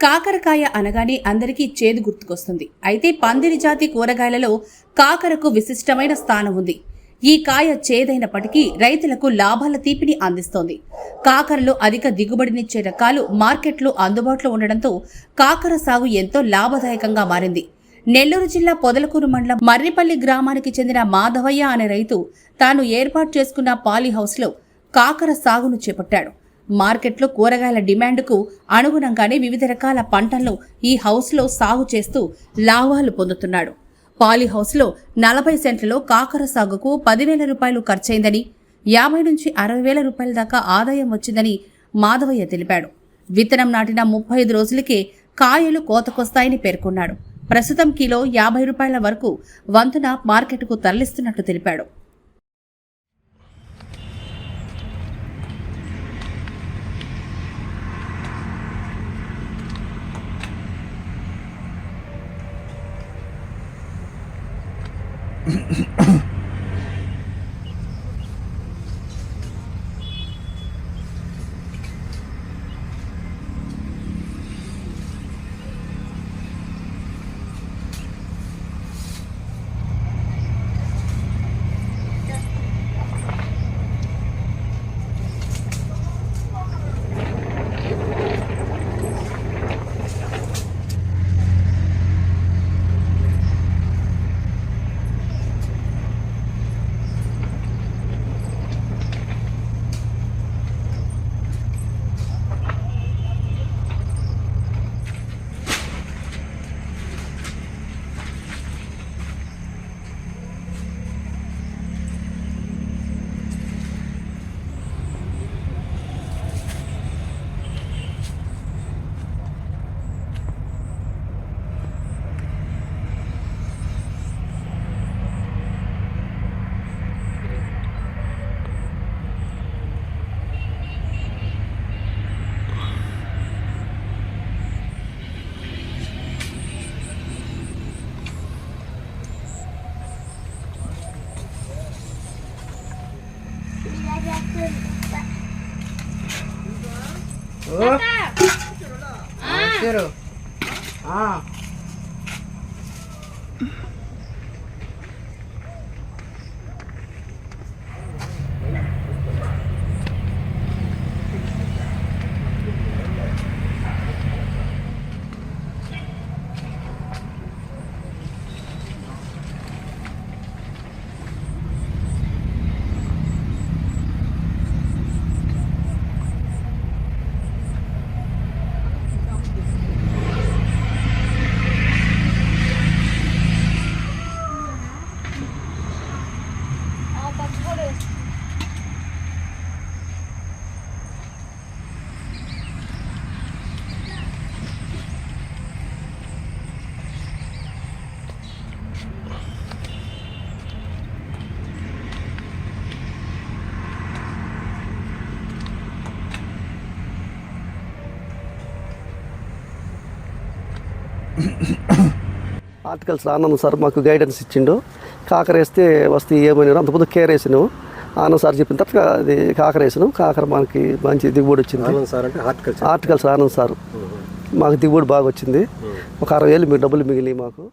కాకరకాయ అనగానే అందరికీ చేదు గుర్తుకొస్తుంది. అయితే పందిరి జాతి కూరగాయలలో కాకరకు విశిష్టమైన స్థానం ఉంది. ఈ కాయ చేదైనప్పటికీ రైతులకు లాభాల తీపిని అందిస్తోంది. కాకరలో అధిక దిగుబడినిచ్చే రకాలు మార్కెట్లో అందుబాటులో ఉండడంతో కాకర సాగు ఎంతో లాభదాయకంగా మారింది. నెల్లూరు జిల్లా పొదలకూరు మండలం మర్రిపల్లి గ్రామానికి చెందిన మాధవయ్య అనే రైతు తాను ఏర్పాటు చేసుకున్న పాలీ హౌస్లో కాకర సాగును చేపట్టాడు. మార్కెట్లో కూరగాయల డిమాండ్కు అనుగుణంగానే వివిధ రకాల పంటలను ఈ హౌస్లో సాగు చేస్తూ లాభాలు పొందుతున్నాడు. పాలీ హౌస్లో నలభై సెంట్లలో కాకర సాగుకు పదివేల రూపాయలు ఖర్చయిందని యాభై నుంచి అరవై వేల రూపాయల దాకా ఆదాయం వచ్చిందని మాధవయ్య తెలిపాడు. విత్తనం నాటిన ముప్పై ఐదు రోజులకే కాయలు కోతకొస్తాయని పేర్కొన్నాడు. ప్రస్తుతం కిలో యాభై రూపాయల వరకు వంతున మార్కెట్కు తరలిస్తున్నట్టు తెలిపాడు. 咳咳 వచ్చారు. ఆర్టికల్స్ ఆనంద్ సార్ మాకు గైడెన్స్ ఇచ్చిండు. కాకర వేస్తే వస్తే ఏమని అంతకుముందు కేర్ వేసినావు ఆనంద్ సార్ చెప్పిన తర్వాత అది కాకర వేసినాం. కాకర మనకి మంచి దిగుబడి వచ్చింది. Articles Anand sir. మాకు దిగుబడి బాగా వచ్చింది. ఒక అరవై వేలు మీ డబ్బులు మిగిలి మాకు.